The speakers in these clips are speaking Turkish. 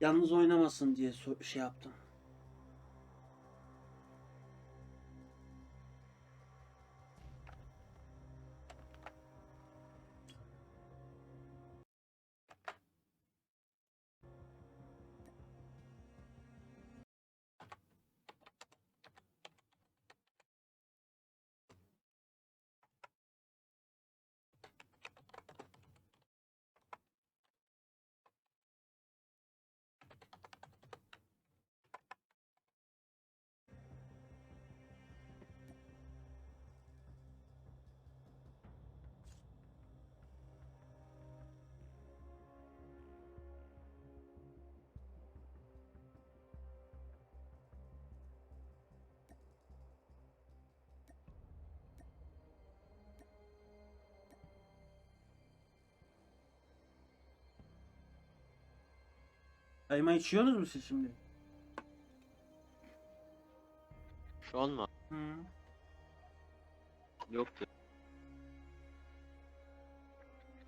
Yalnız oynamasın diye şey yaptım. Ayma içiyorsunuz mu siz şimdi? Şu an mı? Hı. Yoktu.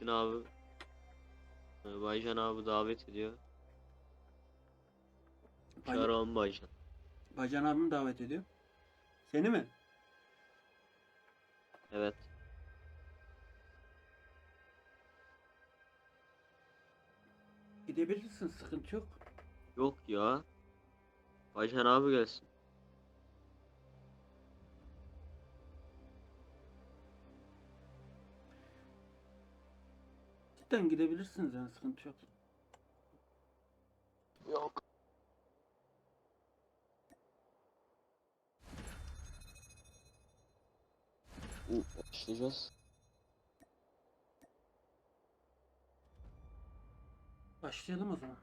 Gün abi e, Baycan abi davet ediyor. Bay- Çağıralım Baycan. Bacan abim davet ediyor. Seni mi? Evet. Gidebilirsin sıkıntı yok. Yok ya. Baycan abi gelsin. Cidden gidebilirsiniz yani sıkıntı yok. Yok. Başlayacağız. Başlayalım o zaman.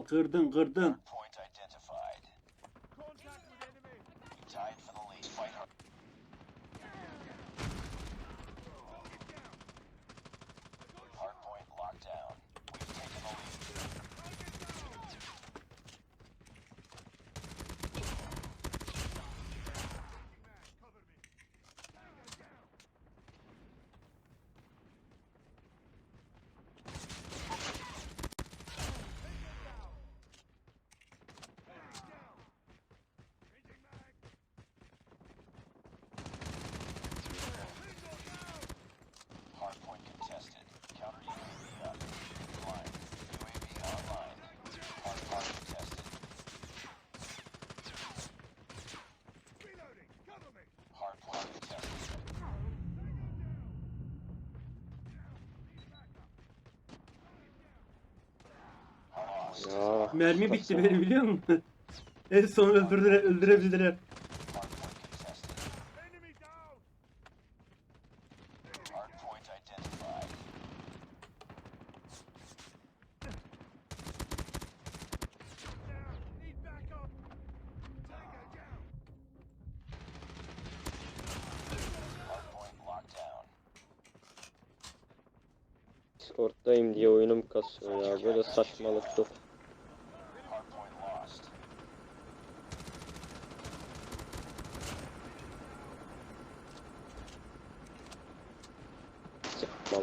Al kırdın kırdın. Ya. Mermi bitti benim biliyor musun? en son öldürdüler, öldürebildiler. Discord'dayım diye oyunum kasıyor ya. Böyle saçmalık yok. İs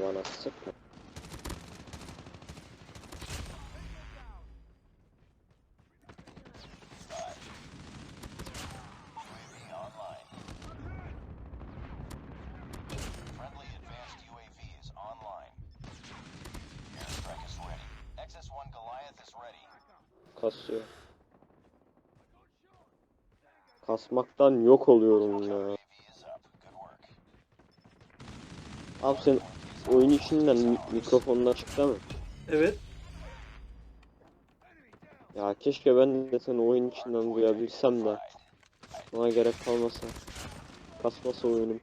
ready. Kasıyor. Kasmaktan yok oluyorum ya. Abi sen oyun içinden mi- mikrofonlar çıktı mı? Evet. Ya keşke ben de seni oyun içinden duyabilsem de. Buna gerek kalmasa. Kasmasa oyunum.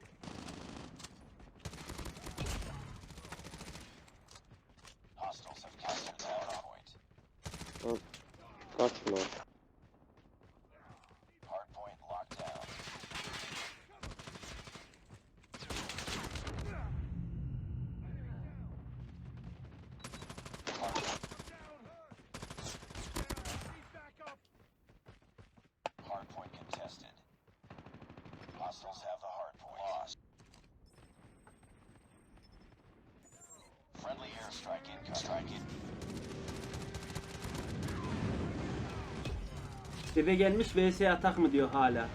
Bebe gelmiş vs atak mı diyor hala.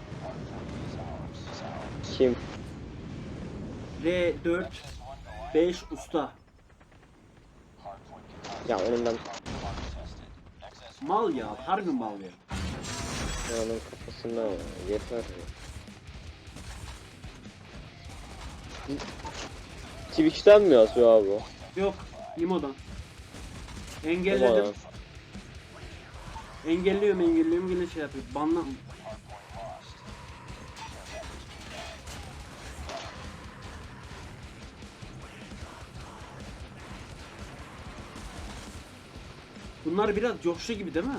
Kim? R4 This one Goliath. 5 usta. Ya onun ben Hardpoint contested. XS1 Mal ya. Harbi mal ya. ya onun kafasında ya. Yeter ya. Twitch'ten mi yazıyor abi o? Yok. Imo'dan. Engelledim. Engelliyorum engelliyorum yine şey yapıyor. Banla. Bunlar biraz coşlu gibi değil mi?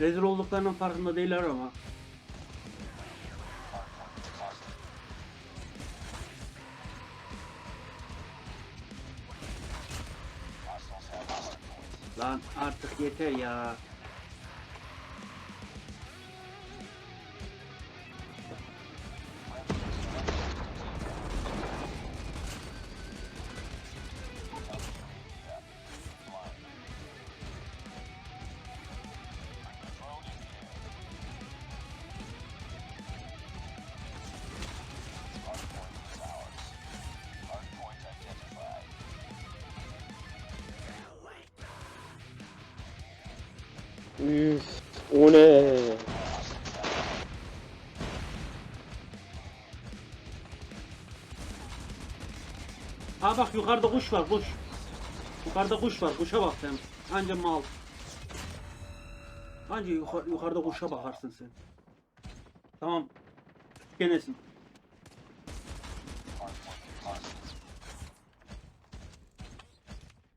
Rezil olduklarının farkında değiller ama. Artık Üf, o ne? Aa bak yukarıda kuş var kuş. Yukarıda kuş var kuşa bak sen. Anca mal. Anca yukarı, yukarıda kuşa bakarsın sen. Tamam. Genesin.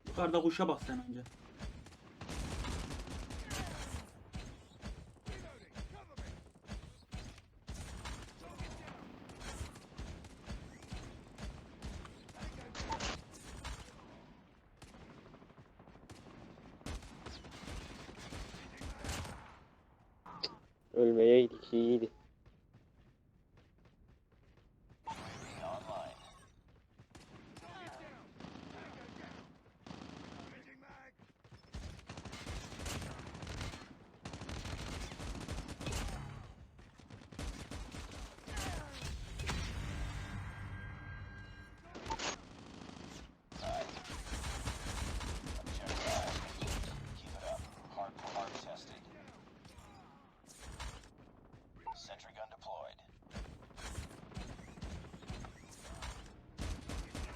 Yukarıda kuşa bak sen anca.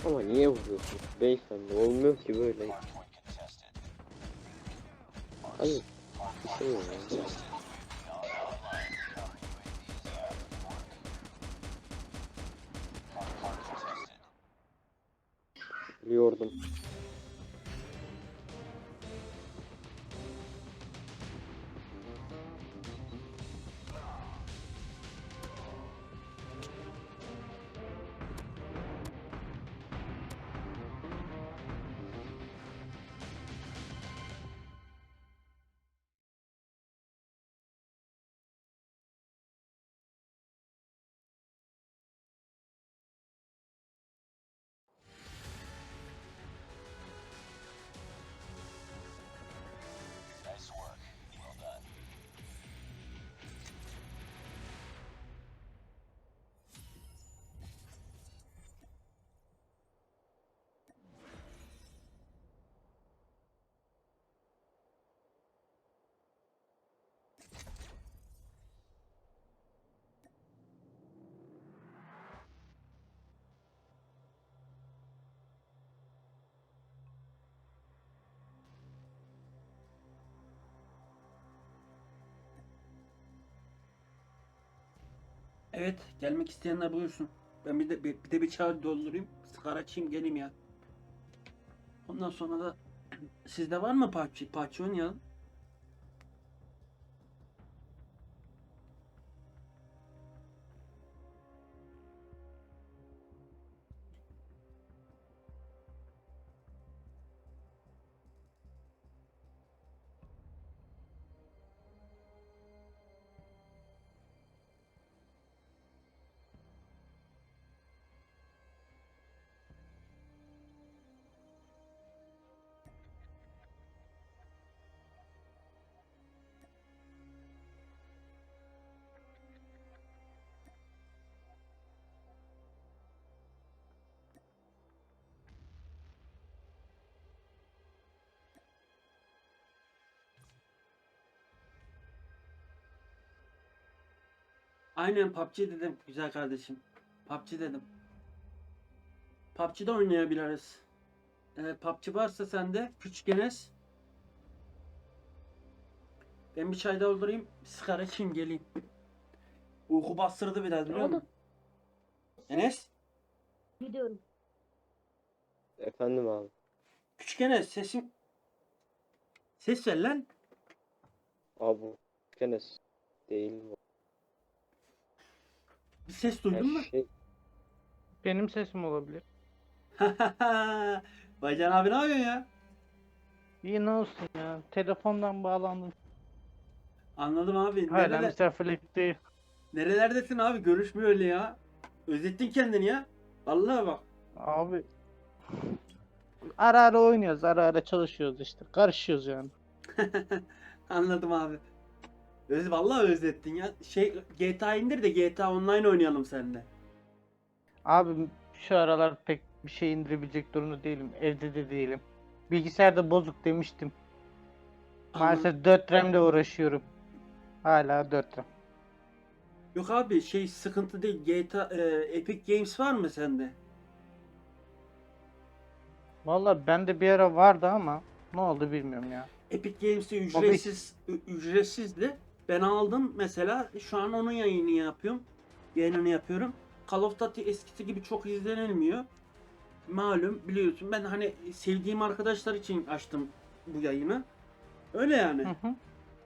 Ama niye vuruyorsun beyefendi? Olmuyor ki böyle. Hayır. Bir şey yok ya. Evet, gelmek isteyenler buyursun. Ben bir de bir, bir de bir çay doldurayım. Sigara içeyim geleyim ya. Ondan sonra da sizde var mı PUBG? PUBG oynayalım. Aynen PUBG dedim güzel kardeşim. PUBG dedim. PUBG'de oynayabiliriz. Ee, PUBG varsa sende küçük Enes. Ben bir çay doldurayım. Sigara içeyim geleyim. Uyku bastırdı biraz biliyor musun? Enes. Gidiyorum. Efendim abi. Küçük Enes sesin. Ses ver lan. Abi bu Enes değil mi? Bir ses duydun mu? Şey Benim sesim olabilir. Baycan abi ne yapıyorsun ya? İyi ne olsun ya. Telefondan bağlandım. Anladım abi. Hala Nereler, misafirlikte. nerelerdesin abi? Görüşmüyor öyle ya. Özettin kendini ya. Vallahi bak. Abi. Ara ara oynuyoruz. Ara ara çalışıyoruz işte. Karışıyoruz yani. Anladım abi. Öz, vallahi özlettin ya. Şey GTA indir de GTA Online oynayalım seninle. Abi şu aralar pek bir şey indirebilecek durumda değilim. Evde de değilim. Bilgisayarda bozuk demiştim. Maalesef 4 RAM'le uğraşıyorum. Hala 4 RAM. Yok abi şey sıkıntı değil. GTA e, Epic Games var mı sende? Valla bende bir ara vardı ama ne oldu bilmiyorum ya. Epic Games'te ücretsiz ücretsizdi. Ben aldım mesela şu an onun yayını yapıyorum. Yayınını yapıyorum. Call of Duty eskisi gibi çok izlenilmiyor. Malum biliyorsun ben hani sevdiğim arkadaşlar için açtım bu yayını. Öyle yani. Hı hı.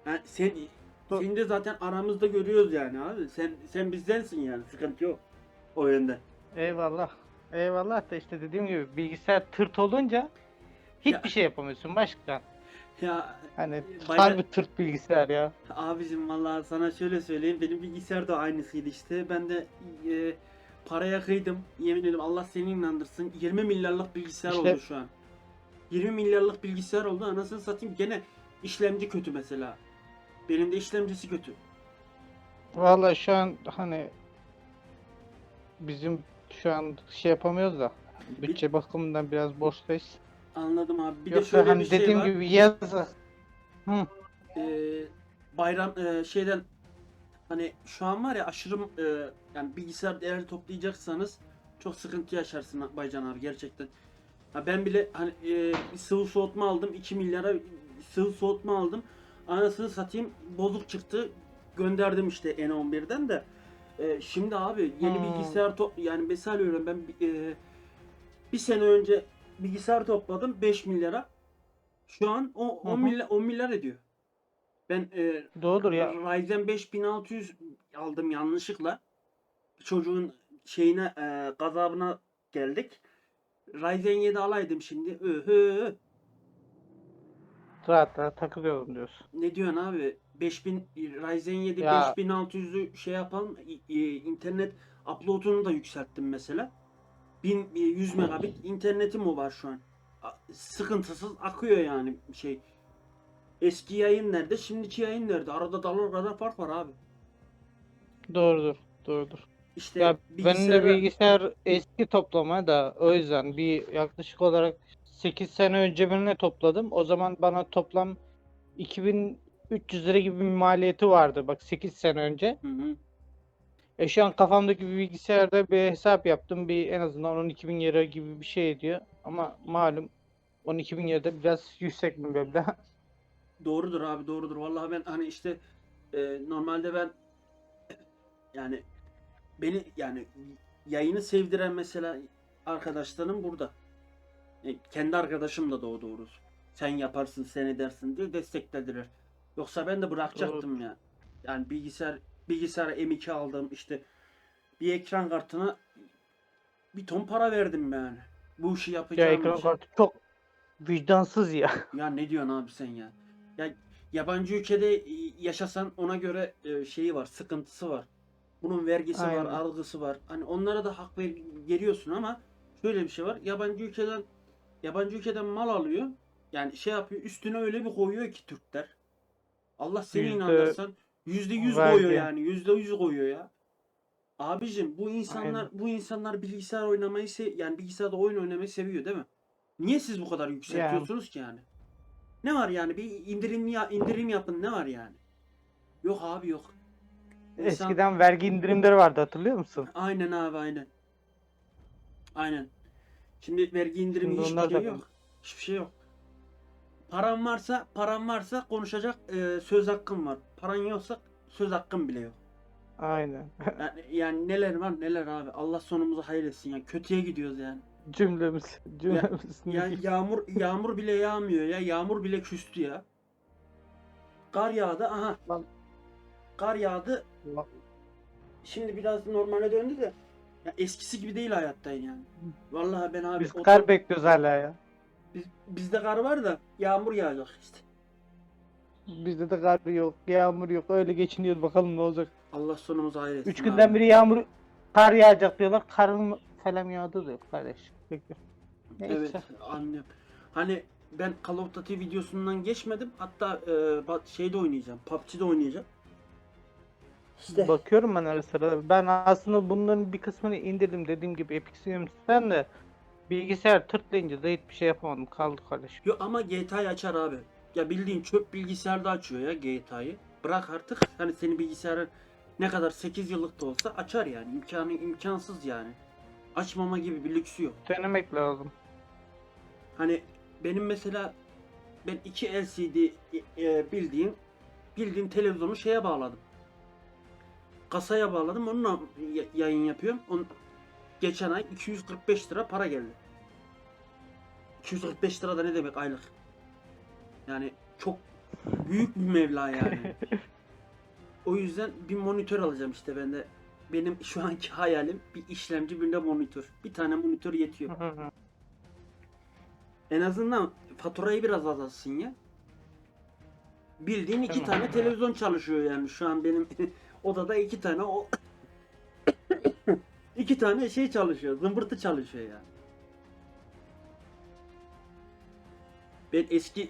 Ha, sen Dur. seni de zaten aramızda görüyoruz yani abi. Sen sen bizdensin yani. Sıkıntı yok. O yönde. Eyvallah. Eyvallah da işte dediğim gibi bilgisayar tırt olunca hiçbir Ya. şey yapamıyorsun başka. Ya Hani Bayağı- harbi tırt bilgisayar ya. abicim vallahi sana şöyle söyleyeyim. Benim bilgisayar da aynısıydı işte. Ben de e, paraya kıydım. Yemin ederim Allah seni inandırsın. 20 milyarlık bilgisayar İşte- oldu şu an. 20 milyarlık bilgisayar oldu. Anasını satayım gene işlemci kötü mesela. Benim de işlemcisi kötü. Vallahi şu an hani bizim şu an şey yapamıyoruz da bütçe bakımından biraz boştayız. Anladım abi. Bir de Yoksa şöyle hani bir şey dediğim var. gibi yaz Hı. Ee, bayram e, şeyden hani şu an var ya aşırı e, yani bilgisayar değer toplayacaksanız çok sıkıntı yaşarsın Baycan abi gerçekten. Ha ben bile hani e, bir sıvı soğutma aldım 2 milyara sıvı soğutma aldım. Anasını satayım bozuk çıktı. Gönderdim işte N11'den de. E, şimdi abi yeni Hmm. bilgisayar top yani mesela öyle ben e, bir sene önce bilgisayar topladım 5 milyara. Şu an o Hı 10 hı. milyar 10 milyar ediyor. Ben e, Doğrudur ya. Ryzen 5600 aldım yanlışlıkla. Çocuğun şeyine e, gazabına geldik. Ryzen 7 alaydım şimdi. Öhö. Rahat rahat takılıyorum diyorsun. Ne diyorsun abi? 5000 Ryzen 7 Ya- 5600'ü şey yapalım. İ- internet upload'unu da yükselttim mesela. 1100 megabit internetim o var şu an. Sıkıntısız akıyor yani şey. Eski yayın nerede? Şimdiki yayın nerede? Arada dalar kadar fark var abi. Doğrudur. Doğrudur. İşte Ya benim de bilgisayar eski toplama da o yüzden bir yaklaşık olarak 8 sene önce ben ne topladım? O zaman bana toplam 2300 lira gibi bir maliyeti vardı. Bak 8 sene önce. Hı hı. E şu an kafamdaki bir bilgisayarda bir hesap yaptım. Bir en azından 12.000 lira gibi bir şey ediyor. Ama malum 12.000 lira da biraz yüksek bir meblağ. Doğrudur abi doğrudur. Vallahi ben hani işte e, normalde ben yani beni yani yayını sevdiren mesela arkadaşlarım burada. E, kendi arkadaşım da doğru doğrusu. Sen yaparsın, sen edersin diye desteklediler. Yoksa ben de bırakacaktım ya. Yani bilgisayar bilgisayara M2 aldım işte bir ekran kartına bir ton para verdim yani. Bu işi Ya yapacağım ekran için. kartı çok vicdansız ya. Ya ne diyorsun abi sen ya? Ya yabancı ülkede e, yaşasan ona göre e, şeyi var, sıkıntısı var. Bunun vergisi Aynen. var, algısı var. Hani onlara da hak ver, veriyorsun ama şöyle bir şey var. Yabancı ülkeden yabancı ülkeden mal alıyor. Yani şey yapıyor, üstüne öyle bir koyuyor ki Türkler. Allah seni Yüzde inandırsın. Yüzde yüz vergi. koyuyor yani. Yüzde yüz koyuyor ya. Abicim bu insanlar Aynen. bu insanlar bilgisayar oynamayı se- yani bilgisayarda oyun oynamayı seviyor değil mi? Niye siz bu kadar yükseltiyorsunuz ki yani? Ne var yani bir indirim ya indirim yapın ne var yani? Yok abi yok. İnsan- Eskiden vergi indirimleri vardı hatırlıyor musun? Aynen abi aynen. Aynen. Şimdi vergi indirimi Şimdi hiçbir şey da- yok. Hiçbir şey yok. Paran varsa, paran varsa konuşacak e, söz hakkın var. Paran yoksa söz hakkın bile yok. Aynen. Yani, yani neler var neler abi. Allah sonumuzu hayretsin ya. Kötüye gidiyoruz yani. Cümlemiz. Cümlemiz. Ya yağmur yağmur bile yağmıyor ya. Yağmur bile küstü ya. Kar yağdı. Aha. Lan- Kar yağdı. Şimdi biraz normale döndü de. Ya eskisi gibi değil hayattayım yani. Vallahi ben abi Biz otur- kar bekliyoruz hala ya. biz, bizde kar var da yağmur yağacak işte. Bizde de kar yok, yağmur yok. Öyle geçiniyoruz bakalım ne olacak. Allah sonumuzu hayretsin. Üç günden abi. beri yağmur, kar yağacak diyorlar. Karın falan yağdı da yok kardeş. Neyse. Evet anlıyorum. Hani ben Call of Duty videosundan geçmedim. Hatta e, şeyde oynayacağım. PUBG'de oynayacağım. İşte. Bakıyorum ben ara sıra. Ben aslında bunların bir kısmını indirdim dediğim gibi Epic Games'ten de bilgisayar tırtlayınca da hiçbir şey yapamadım. Kaldı kardeşim. Yo ama GTA'yı açar abi. Ya bildiğin çöp bilgisayarda açıyor ya GTA'yı. Bırak artık. Hani senin bilgisayarın ne kadar 8 yıllık da olsa açar yani. İmkanı imkansız yani. Açmama gibi bir lüksü yok. Denemek lazım. Hani benim mesela ben iki LCD e, bildiğin bildiğin televizyonu şeye bağladım. Kasaya bağladım. Onunla yayın yapıyorum. On, geçen ay 245 lira para geldi. 245 lira da ne demek aylık? Yani çok büyük bir meblağ yani. o yüzden bir monitör alacağım işte ben de. Benim şu anki hayalim bir işlemci bir de monitör. Bir tane monitör yetiyor. En azından faturayı biraz azalsın ya. Bildiğin iki Tamam. tane televizyon çalışıyor yani şu an benim odada iki tane o iki tane şey çalışıyor. Zımbırtı çalışıyor yani. Ben eski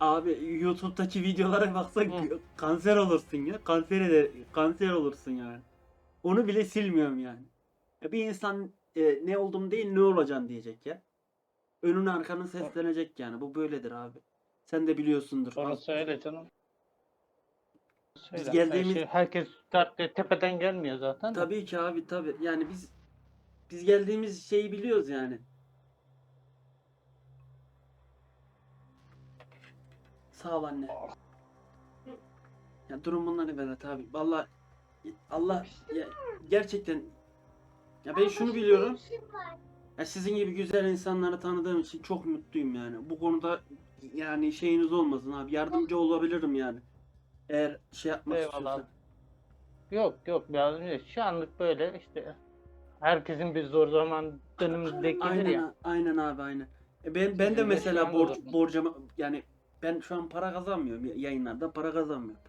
abi YouTube'daki videolara baksak Hı. kanser olursun ya. Kanser eder, kanser olursun yani. Onu bile silmiyorum yani. Ya bir insan e, ne oldum değil ne olacaksın diyecek ya. Önün arkanı seslenecek yani. Bu böyledir abi. Sen de biliyorsundur. Orası öyle canım. Biz Söyle, geldiğimiz- her şey- herkes tepeden gelmiyor zaten. Tabii ki abi tabii. Yani biz biz geldiğimiz şeyi biliyoruz yani. Sağ ol anne. Ya durum bunlar Berat abi. Vallahi Allah ya, gerçekten ya ben şunu biliyorum. Ya sizin gibi güzel insanları tanıdığım için çok mutluyum yani. Bu konuda yani şeyiniz olmasın abi. Yardımcı olabilirim yani. Eğer şey yapmak Eyvallah. istiyorsan. Yok yok ya şu anlık böyle işte herkesin bir zor zaman dönümü denk gelir Aynen, ya. aynen abi aynen. E Ben ben de Bizim mesela yaşayan borç olur. borcama yani ben şu an para kazanmıyorum ya- yayınlarda para kazanmıyorum.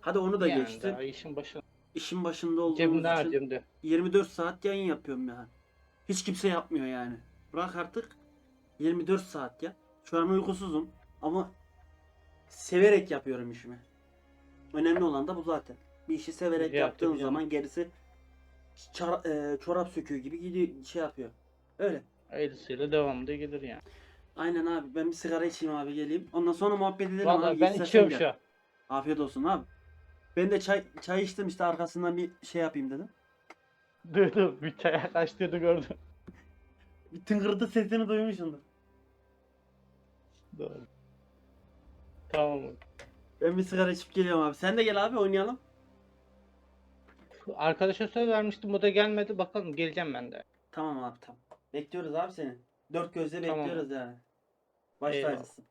Hadi onu da Yani geçtim. daha işin başında. İşin başında olduğumuz Cebimde için harcıyorum de. 24 saat yayın yapıyorum yani. Hiç kimse yapmıyor yani. Bırak artık 24 saat ya. Şu an uykusuzum ama severek yapıyorum işimi. Önemli olan da bu zaten. Bir işi severek Ya, yaptığın canım. zaman gerisi e, çorap söküğü gibi gidiyor şey yapıyor. Öyle. Ayrısıyla devamlı gelir yani. Aynen abi ben bir sigara içeyim abi geleyim. Ondan sonra muhabbet edelim Vallahi abi. ben İstersen içiyorum gel. şu an. Afiyet olsun abi. Ben de çay çay içtim işte arkasından bir şey yapayım dedim. Dur bir çay açtığını gördüm. Bir tıngırtı sesini duymuşsundur. Doğru. Tamam. Ben bir sigara içip geliyorum abi. Sen de gel abi oynayalım. Arkadaşa söz vermiştim o da gelmedi. Bakalım geleceğim ben de. Tamam abi tamam. Bekliyoruz abi seni. Dört gözle Tamam. bekliyoruz yani. Baş Eyvallah. tacısın.